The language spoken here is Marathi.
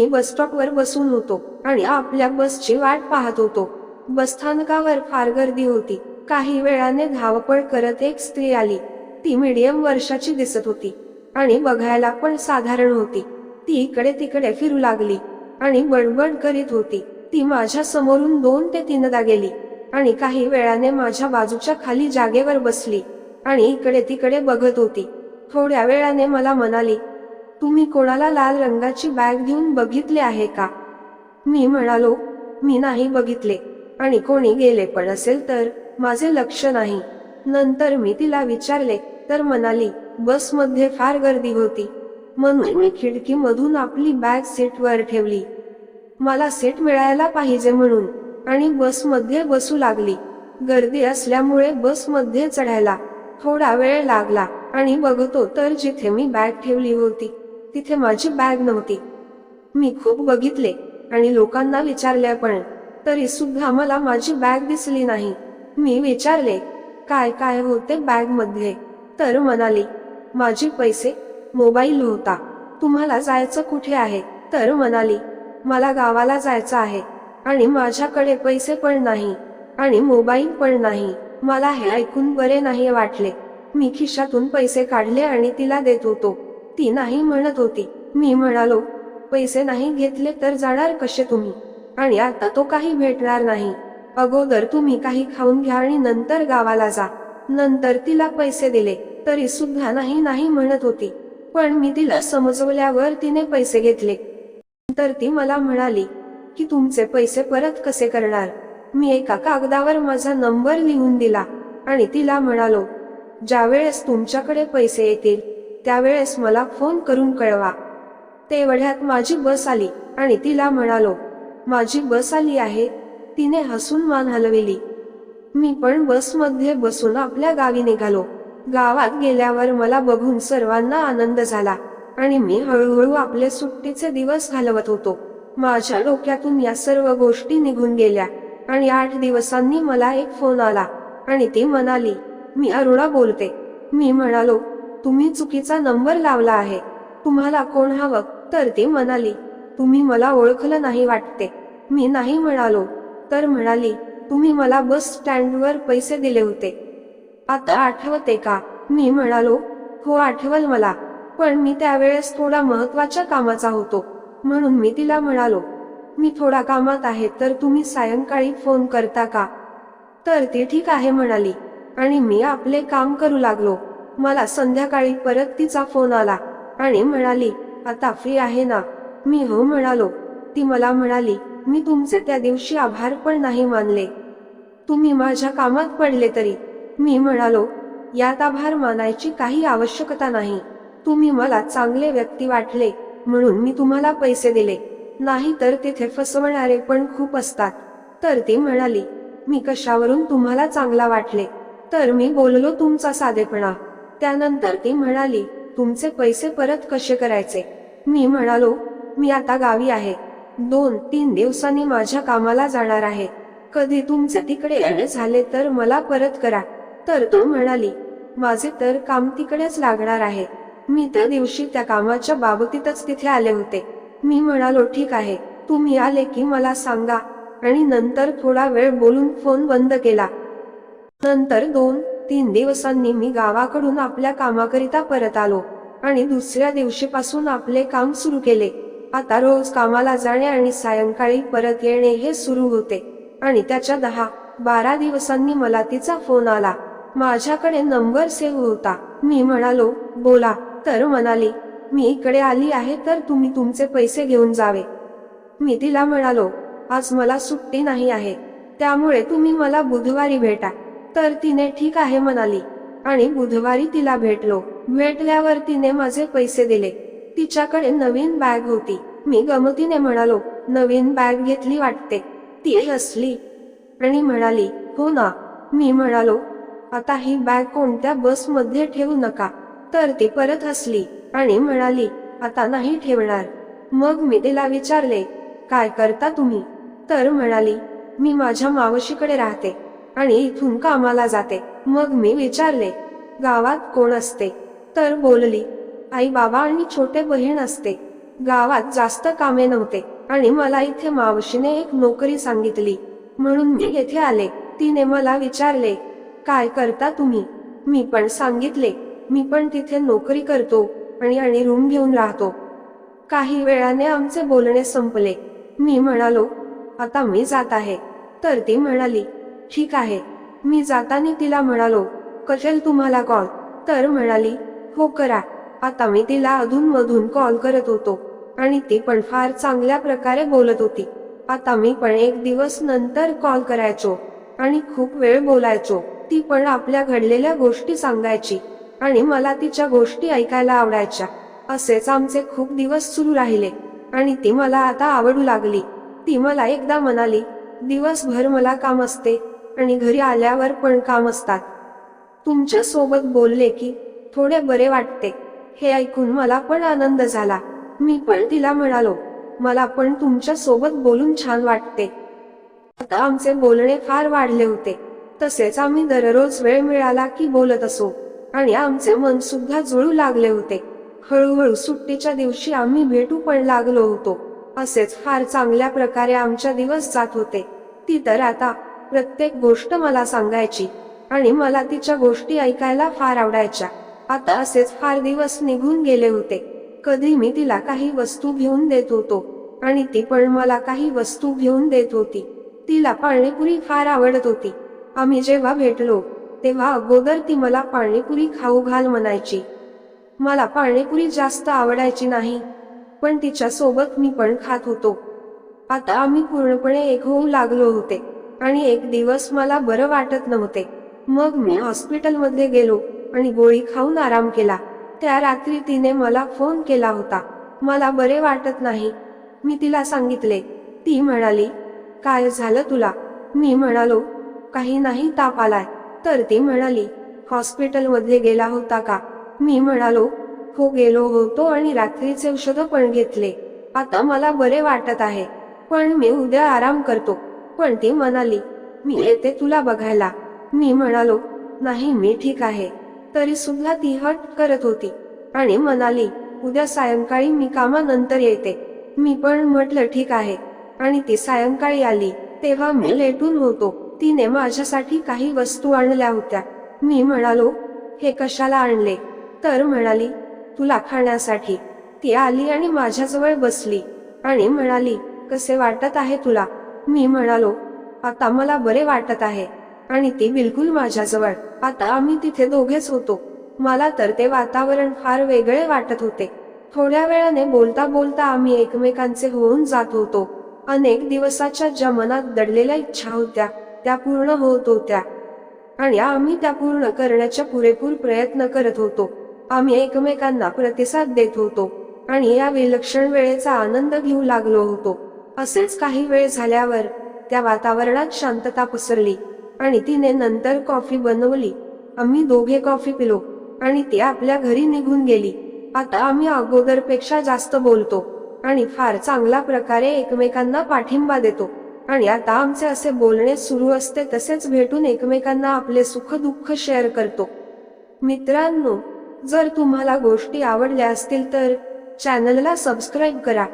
मी बस स्टॉपवर बसून होतो आणि आपल्या बसची वाट पाहत होतो. बसस्थानकावर फार गर्दी होती. काही वेळाने धावपळ करत एक स्त्री आली. ती मीडियम वर्षाची दिसत होती आणि बघायला पण साधारण होती. ती इकडे तिकडे फिरू लागली आणि बडबड करीत होती. ती माझ्या समोरून दोन ते तीनदा गेली आणि काही वेळाने माझ्या बाजूच्या खाली जागेवर बसली आणि इकडे तिकडे बघत होती. थोड्या वेळाने मला म्हणाली तुम्ही कोणाला लाल रंगाची बॅग घेऊन बघितले आहे का? मी म्हणालो मी नाही बघितले. आणि कोणी गेले पण असेल तर माझे लक्ष नाही. नंतर मी तिला विचारले तर म्हणाली बसमध्ये फार गर्दी होती. म्हणून मी खिडकीमधून आपली बॅग सीटवर ठेवली. मला सीट मिळायला पाहिजे म्हणून. आणि बसमध्ये बसू लागली. गर्दी असल्यामुळे बसमध्ये चढायला थोडा वेळ लागला. आणि बघतो तर जिथे मी बॅग ठेवली होती. तिथे माझी बॅग नव्हती. मी खूप बघितले आणि लोकांना विचारले पण तरी सुद्धा मला माझी बॅग दिसली नाही. मी विचारले काय काय होते बॅगमध्ये? तर म्हणाली माझे पैसे मोबाईल होता. तुम्हाला जायचं कुठे आहे? तर म्हणाली मला गावाला जायचं आहे आणि माझ्याकडे पैसे पण नाही आणि मोबाईल पण नाही. मला हे ऐकून बरे नाही वाटले. मी खिशातून पैसे काढले आणि तिला देत होतो. ती नाही म्हणत होती. मी म्हणालो पैसे नाही घेतले तर जाणार कसे तुम्ही? आणि आता तो काही भेटणार नाही. अगोदर तुम्ही काही खाऊन घ्या आणि नंतर गावाला जा. नंतर तिला पैसे दिले तरी सुद्धा नाही नाही म्हणत होती. पण मी तिला समजवल्यावर तिने पैसे घेतले. तर ती मला म्हणाली की तुमचे पैसे परत कसे करणार? मी एका कागदावर माझा नंबर लिहून दिला. आणि तिला म्हणालो ज्यावेळेस तुमच्याकडे पैसे येतील त्यावेळेस मला फोन करून कळवा. तेवढ्यात माझी बस आली आणि तिला म्हणालो माझी बस आली आहे. तिने हसून मान हलविली. मी पण बसमध्ये बसून आपल्या गावी निघालो. गावात गेल्यावर मला बघून सर्वांना आनंद झाला आणि मी हळूहळू आपले सुट्टीचे दिवस घालवत होतो. माझ्या डोक्यातून या सर्व गोष्टी निघून गेल्या आणि आठ दिवसांनी मला एक फोन आला आणि ती म्हणाली मी अरुणा बोलते. मी म्हणालो तुम्ही चुकीचा नंबर लावला आहे. तुम्हाला कोण हवं? तर ती म्हणाली. तुम्ही मला ओळखलं नाही वाटते. मी नाही म्हणालो. तर म्हणाली तुम्ही मला बस स्टँडवर पैसे दिले होते. आता आठवते का? मी म्हणालो हो आठवल मला. पण मी त्यावेळेस थोडा महत्त्वाच्या कामाचा होतो. म्हणून मी तिला म्हणालो मी थोडा कामात आहे तर तुम्ही सायंकाळी फोन करता का? तर ती ठीक आहे म्हणाली. आणि मी आपले काम करू लागलो. मला संध्याकाळी परत तिचा फोन आला आणि म्हणाली आता फ्री आहे ना? मी हो म्हणालो. ती मला म्हणाली मी तुमचे त्या दिवशी आभार पण नाही मानले. तुम्ही माझ्या कामात पडले तरी. मी म्हणालो यात आभार मानायची काही आवश्यकता नाही. तुम्ही मला चांगले व्यक्ती वाटले म्हणून मी तुम्हाला पैसे दिले. नाही तर तिथे फसवणारे पण खूप असतात. तर ती म्हणाली मी कशावरून तुम्हाला चांगला वाटले? तर मी बोललो तुमचा साधेपणा. त्यानंतर ती म्हणाली तुमचे पैसे परत कसे करायचे? मी म्हणालो मी आता गावी आहे. दोन तीन दिवसांनी माझ्या कामाला जाणार आहे. कधी तुमचे तिकडे झाले तर मला परत करा. तर तो म्हणाली माझे तर काम तिकडेच लागणार आहे. मी त्या दिवशी त्या कामाच्या बाबतीतच तिथे आले होते. मी म्हणालो ठीक आहे. तुम्ही आले की मला सांगा. आणि नंतर थोडा वेळ बोलून फोन बंद केला. नंतर दोन तीन दिवसांनी मी गावाकडून आपल्या कामाकरिता परत आलो आणि दुसऱ्या दिवशीपासून आपले काम सुरू केले. आता रोज कामाला जाणे आणि सायंकाळी परत येणे हे सुरू होते. आणि त्याच्या दहा बारा दिवसांनी मला तिचा फोन आला. माझ्याकडे नंबर सेव्ह होता. मी म्हणालो बोला. तर म्हणाली मी इकडे आली आहे तर तुम्ही तुमचे पैसे घेऊन जावे. मी तिला म्हणालो आज मला सुट्टी नाही आहे. त्यामुळे तुम्ही मला बुधवारी भेटा. तर तिने ठीक आहे म्हणाली. आणि बुधवारी तिला भेटलो. भेटल्यावर तिने माझे पैसे दिले. तिच्याकडे नवीन बॅग होती. मी गमतीने म्हणालो नवीन बॅग घेतली वाटते. ती हसली आणि म्हणाली हो ना. मी म्हणालो आता ही बॅग कोणत्या बसमध्ये ठेवू नका. तर ती परत हसली आणि म्हणाली आता नाही ठेवणार. मग मी तिला विचारले काय करता तुम्ही? तर म्हणाली मी माझ्या मावशीकडे राहते. आणि इथून कामाला जाते. मग मी विचारले गावात कोण असते? तर बोलली आई बाबा आणि छोटे बहीण असते. गावात जास्त कामे नव्हते आणि मला इथे मावशीने एक नोकरी सांगितली. म्हणून मी येथे आले. तिने मला विचारले काय करता तुम्ही? मी पण सांगितले मी पण तिथे नोकरी करतो आणि आणि रूम घेऊन राहतो. काही वेळाने आमचे बोलणे संपले. मी म्हणालो आता मी जात आहे. तर ती म्हणाली ठीक आहे. मी जाताना तिला म्हणालो करेल तुम्हाला कॉल तर म्हणाली हो करा. आता मी तिला अधूनमधून कॉल करत होतो आणि ती पण फार चांगल्या प्रकारे बोलत होती. आता मी पण एक दिवस नंतर कॉल करायचो आणि खूप वेळ बोलायचो. ती पण आपल्या घडलेल्या गोष्टी सांगायची आणि मला तिच्या गोष्टी ऐकायला आवडायच्या. असेच आमचे खूप दिवस सुरू राहिले आणि ती मला आता आवडू लागली. ती मला एकदा म्हणाली दिवसभर मला काम असते आणि घरी आल्यावर पण काम असतात. तुमच्यासोबत बोलले की थोडे बरे वाटते. हे ऐकून मला पण आनंद झाला. मी पण तिला म्हणालो मला पण तुमच्यासोबत बोलून छान वाटते. आता आमचे बोलणे फार वाढले होते. तसेच आम्ही दररोज वेळ मिळाला की बोलत असो. आणि आमचे मन सुद्धा जुळू लागले होते. हळूहळू सुट्टीच्या दिवशी आम्ही भेटू पण लागलो होतो. असेच फार चांगल्या प्रकारे आमच्या दिवस जात होते. ती तर आता प्रत्येक गोष्ट मला सांगायची आणि मला तिच्या गोष्टी ऐकायला फार आवडायच्या. आता असेच फार दिवस निघून गेले होते. कधी मी तिला काही वस्तू घेऊन देत होतो आणि ती पण मला काही वस्तू घेऊन देत होती. तिला पाणीपुरी फार आवडत होती. आम्ही जेव्हा भेटलो तेव्हा अगोदर ती मला पाणीपुरी खाऊ घाल म्हणायची. मला पाणीपुरी जास्त आवडायची नाही पण तिच्या सोबत मी पण खात होतो. आता आम्ही पूर्णपणे एक होऊ लागलो होते. आणि एक दिवस मला बरं वाटत नव्हते. मग मी हॉस्पिटलमध्ये गेलो आणि गोळी खाऊन आराम केला. त्या रात्री तिने मला फोन केला होता. मला बरे वाटत नाही. मी तिला सांगितले. ती म्हणाली काय झालं तुला? मी म्हणालो काही नाही ताप आलाय. तर ती म्हणाली हॉस्पिटलमध्ये गेला होता का? मी म्हणालो हो गेलो होतो आणि रात्रीचे औषध पण घेतले. आता मला बरे वाटत आहे. पण मी उद्या आराम करतो. पण ती म्हणाली मी येते तुला बघायला. मी म्हणालो नाही मी ठीक आहे. तरी सुद्धा ती हट करत होती आणि म्हणाली उद्या सायंकाळी मी कामानंतर येते. मी पण म्हटलं ठीक आहे. आणि ती सायंकाळी आली. तेव्हा मी लेटून होतो. तिने माझ्यासाठी काही वस्तू आणल्या होत्या. मी म्हणालो हे कशाला आणले? तर म्हणाली तुला खाण्यासाठी. ती आली आणि माझ्याजवळ बसली आणि म्हणाली कसे वाटत आहे तुला? मी म्हणालो आता मला बरे वाटत आहे. आणि ती बिलकुल माझ्याजवळ. आता आम्ही तिथे दोघेच होतो. मला तर ते वातावरण फार वेगळे वाटत होते. थोड्या वेळाने बोलता बोलता आम्ही एकमेकांचे होऊन जात होतो. अनेक दिवसाच्या ज्या मनात दडलेल्या इच्छा होत्या त्या पूर्ण होत होत्या. आणि आम्ही त्या पूर्ण करण्याच्या पुरेपूर प्रयत्न करत होतो. आम्ही एकमेकांना प्रतिसाद देत होतो आणि या विलक्षण वेळेचा आनंद घेऊ लागलो होतो. असेच काही वेळ झाल्यावर त्या वातावरणात शांतता पसरली आणि तिने नंतर कॉफी बनवली. आम्ही दोघे कॉफी पिलो आणि ती आपल्या घरी निघून गेली. आता आम्ही अगोदरपेक्षा जास्त बोलतो आणि फार चांगल्या प्रकारे एकमेकांना पाठिंबा देतो. आणि आता आमचे असे बोलणे सुरू असते तसेच भेटून एकमेकांना आपले सुख दुःख शेअर करतो. मित्रांनो जर तुम्हाला गोष्टी आवडल्या असतील तर चॅनलला सबस्क्राईब करा.